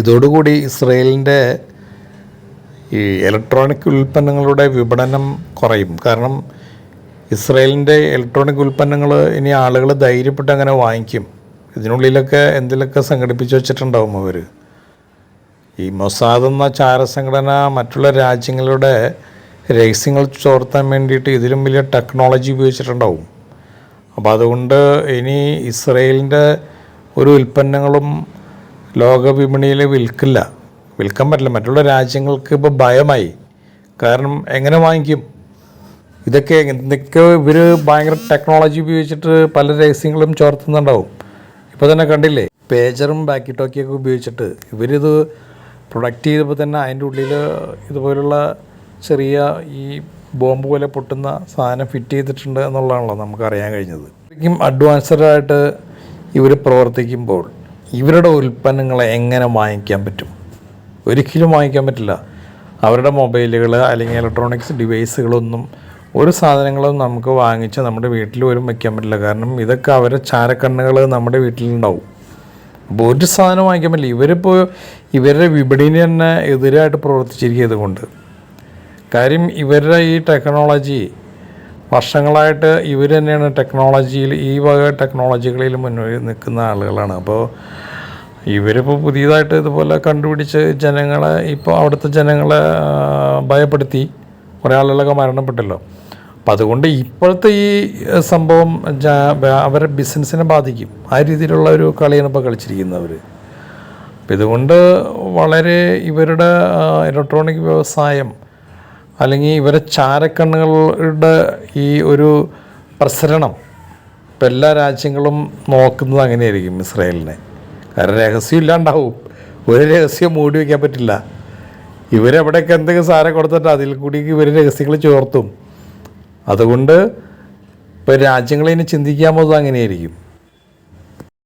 ഇതോടുകൂടി ഇസ്രയേലിന്റെ ഈ ഇലക്ട്രോണിക് ഉൽപ്പന്നങ്ങളുടെ വിപണനം കുറയും. കാരണം ഇസ്രയേലിന്റെ ഇലക്ട്രോണിക് ഉൽപ്പന്നങ്ങൾ ഇനി ആളുകൾ ധൈര്യപ്പെട്ട് അങ്ങനെ വാങ്ങിക്കും. ഇതിനുള്ളിലൊക്കെ എന്തിലൊക്കെ സംഘടിപ്പിച്ച് വെച്ചിട്ടുണ്ടാവും അവർ? ഈ മൊസാദ് എന്ന ചാരസംഘടന മറ്റുള്ള രാജ്യങ്ങളുടെ രഹസ്യങ്ങൾ ചോർത്താൻ വേണ്ടിയിട്ട് ഇതിലും വലിയ ടെക്നോളജി ഉപയോഗിച്ചിട്ടുണ്ടാവും. അപ്പോൾ അതുകൊണ്ട് ഇനി ഇസ്രയേലിന്റെ ഒരു ഉൽപ്പന്നങ്ങളും ലോക വിപണിയിൽ വിൽക്കില്ല. വിൽക്കാൻ പറ്റില്ല. മറ്റുള്ള രാജ്യങ്ങൾക്ക് ഇപ്പോൾ ഭയമായി. കാരണം എങ്ങനെ വാങ്ങിക്കും? ഇതൊക്കെ എന്തൊക്കെ ഇവർ ഭയങ്കര ടെക്നോളജി ഉപയോഗിച്ചിട്ട് പല രഹസ്യങ്ങളും ചോർത്തുന്നുണ്ടാവും. ഇപ്പോൾ തന്നെ കണ്ടില്ലേ? പേജറും ബാക്കി ടോക്കിയൊക്കെ ഉപയോഗിച്ചിട്ട് ഇവരിത് പ്രൊഡക്റ്റ് ചെയ്തപ്പോൾ തന്നെ അതിന്റെ ഉള്ളിൽ ഇതുപോലുള്ള ചെറിയ ഈ ബോംബ് പോലെ പൊട്ടുന്ന സാധനം ഫിറ്റ് ചെയ്തിട്ടുണ്ട് എന്നുള്ളതാണല്ലോ നമുക്ക് അറിയാൻ കഴിഞ്ഞത്. ശരിക്കും അഡ്വാൻസ്ഡ് ആയിട്ട് ഇവർ പ്രവർത്തിക്കുമ്പോൾ ഇവരുടെ ഉൽപ്പന്നങ്ങളെ എങ്ങനെ വാങ്ങിക്കാൻ പറ്റും? ഒരിക്കലും വാങ്ങിക്കാൻ പറ്റില്ല. അവരുടെ മൊബൈലുകൾ അല്ലെങ്കിൽ ഇലക്ട്രോണിക്സ് ഡിവൈസുകളൊന്നും ഒരു സാധനങ്ങളും നമുക്ക് വാങ്ങിച്ച് നമ്മുടെ വീട്ടിൽ പോലും വയ്ക്കാൻ പറ്റില്ല. കാരണം ഇതൊക്കെ അവരെ ചാരക്കണ്ണുകൾ നമ്മുടെ വീട്ടിലുണ്ടാവും. അപ്പോൾ ഒരു സാധനം വാങ്ങിക്കാൻ പറ്റില്ല. ഇവരിപ്പോൾ ഇവരുടെ വിപണിന് തന്നെ എതിരായിട്ട് പ്രവർത്തിച്ചിരിക്കുക ഇതുകൊണ്ട് കാര്യം ഇവരുടെ ഈ ടെക്നോളജി വർഷങ്ങളായിട്ട് ഇവർ തന്നെയാണ് ടെക്നോളജിയിൽ ഈ വക ടെക്നോളജികളിൽ മുന്നിൽ നിൽക്കുന്ന ആളുകളാണ്. അപ്പോൾ ഇവരിപ്പോൾ പുതിയതായിട്ട് ഇതുപോലെ കണ്ടുപിടിച്ച് ജനങ്ങളെ ഇപ്പോൾ അവിടുത്തെ ജനങ്ങളെ ഭയപ്പെടുത്തി കുറേ ആളുകളൊക്കെ മരണപ്പെട്ടല്ലോ. അപ്പം അതുകൊണ്ട് ഇപ്പോഴത്തെ ഈ സംഭവം അവരെ ബിസിനസ്സിനെ ബാധിക്കും. ആ രീതിയിലുള്ള ഒരു കളിയാണ് ഇപ്പോൾ കളിച്ചിരിക്കുന്നവർ അപ്പം ഇതുകൊണ്ട് വളരെ ഇവരുടെ ഇലക്ട്രോണിക് വ്യവസായം അല്ലെങ്കിൽ ഇവരെ ചാരക്കണ്ണുകളുടെ ഈ ഒരു പ്രസരണം ഇപ്പം എല്ലാ രാജ്യങ്ങളും നോക്കുന്നത് അങ്ങനെയായിരിക്കും ഇസ്രായേലിനെ. കാരണം രഹസ്യം ഇല്ലാണ്ടാവും. ഒരു രഹസ്യം മൂടി വയ്ക്കാൻ പറ്റില്ല. ഇവരെവിടെയൊക്കെ എന്തെങ്കിലും സാര കൊടുത്തിട്ട് അതിൽ കൂടി ഇവർ രഹസ്യങ്ങൾ ചേർത്തും. അതുകൊണ്ട് ഇപ്പോൾ രാജ്യങ്ങളിനി ചിന്തിക്കാൻ പോകുന്നത് അങ്ങനെയായിരിക്കും.